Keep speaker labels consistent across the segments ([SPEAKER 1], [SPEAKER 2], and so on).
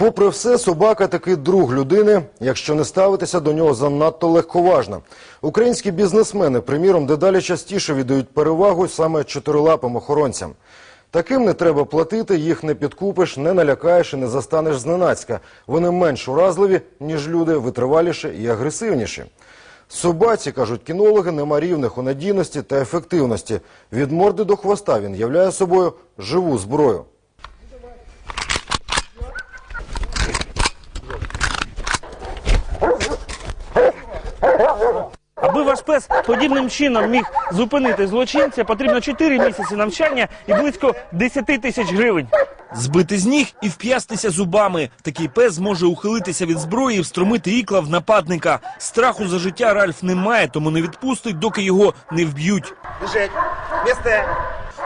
[SPEAKER 1] Попри все, собака таки друг людини, якщо не ставитися до нього занадто легковажно. Українські бізнесмени, приміром, дедалі частіше віддають перевагу саме чотирилапим охоронцям. Таким не треба платити, їх не підкупиш, не налякаєш і не застанеш зненацька. Вони менш уразливі, ніж люди, витриваліші і агресивніші. Собаці, кажуть кінологи, нема рівних у надійності та ефективності. Від морди до хвоста він являє собою живу зброю.
[SPEAKER 2] Аби ваш пес подібним чином міг зупинити злочинця, потрібно 4 місяці навчання і близько 10 тисяч гривень.
[SPEAKER 3] Збити з ніг і вп'ястися зубами. Такий пес може ухилитися від зброї і встромити ікла в нападника. Страху за життя Ральф не має, тому не відпустить, доки його не вб'ють.
[SPEAKER 4] Біжить. Місце.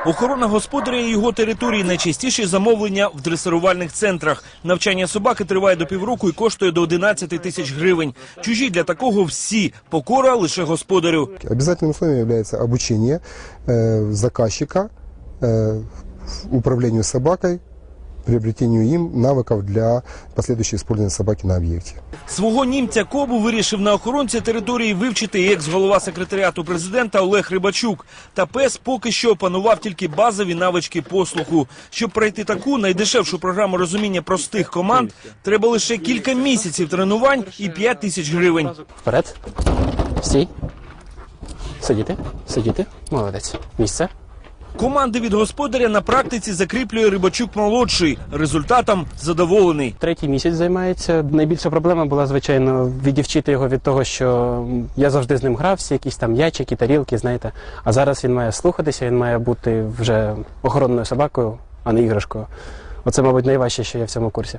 [SPEAKER 3] Охорона господаря і його території найчастіші замовлення в дресирувальних центрах. Навчання собаки триває до півроку і коштує до 11 тисяч гривень. Чужі для такого всі покора лише господарю.
[SPEAKER 5] Обязательным условием является обучение э, заказчика э, управлению собакой, приобретению им навыков для последующего использования собаки на объекте.
[SPEAKER 3] Свого німця Кобу вирішив на охоронця території вивчити і екс-голова секретаріату президента Олег Рибачук. Та пес поки що опанував тільки базові навички послуху. Щоб пройти таку найдешевшу програму розуміння простих команд, треба лише кілька місяців тренувань і 5 тисяч гривень.
[SPEAKER 6] Вперед. Стій. Сидіти. Сидіти. Молодець. Місце.
[SPEAKER 3] Команди від господаря на практиці закріплює Рибачук молодший. Результатом задоволений.
[SPEAKER 6] Третій місяць займається. Найбільша проблема була, звичайно, відівчити його від того, що я завжди з ним грав, всі якісь там ячики, тарілки, знаєте. А зараз він має слухатися, він має бути вже охоронною собакою, а не іграшкою. Оце, мабуть, найважче, що є в цьому курсі.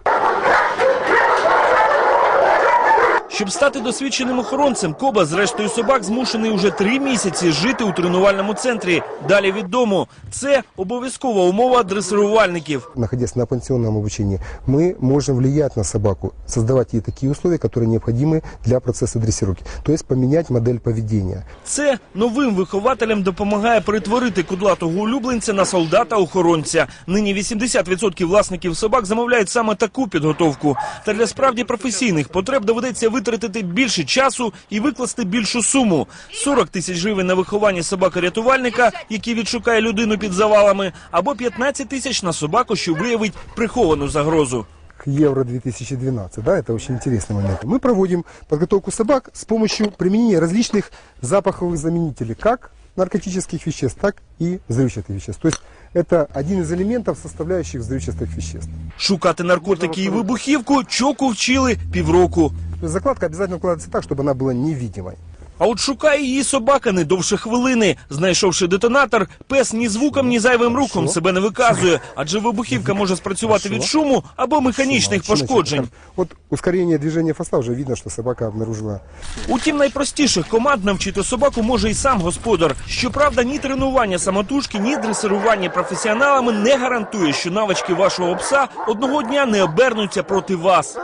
[SPEAKER 3] Щоб стати досвідченим охоронцем, Коба з рештою собак змушений уже три місяці жити у тренувальному центрі. Далі від дому. Це обов'язкова умова дресирувальників.
[SPEAKER 5] Находясь на пансионном обучении, мы можем влиять на собаку, создавать ей такие условия, которые необходимы для процесса дрессировки. То есть поменять модель поведения.
[SPEAKER 3] Це новим вихователям допомагає перетворити кудлатого улюбленця на солдата-охоронця. Нині 80% власників собак замовляють саме таку підготовку. Та для справді професійних потреб доведеться витратити більше часу і викласти більшу суму. 40 тисяч гривень на виховання собака-рятувальника, який відшукає людину під завалами, або 15 тисяч на собаку, що виявить приховану загрозу.
[SPEAKER 5] К Евро 2012, да, это очень интересный момент. Мы проводим подготовку собак с помощью применения различных запаховых заменителей, как наркотических веществ, так и взрывчатых веществ. То есть это один из элементов, составляющих взрывчатых веществ.
[SPEAKER 3] Шукати наркотики і вибухівку чоку вчили півроку.
[SPEAKER 5] То есть закладка обязательно укладывается так, чтобы она была невидимой.
[SPEAKER 3] А от шукає її собака не довше хвилини. Знайшовши детонатор, пес ні звуком, ні зайвим рухом себе не виказує, адже вибухівка може спрацювати від шуму або механічних
[SPEAKER 5] Шума, шума,
[SPEAKER 3] пошкоджень.
[SPEAKER 5] шума. Вот ускорение движения фаста уже видно, что собака обнаружила
[SPEAKER 3] Утім, найпростіших команд навчити собаку може і сам господар. Щоправда, ні тренування самотужки, ні дресирування професіоналами не гарантує, що навички вашого пса одного дня не обернуться проти вас.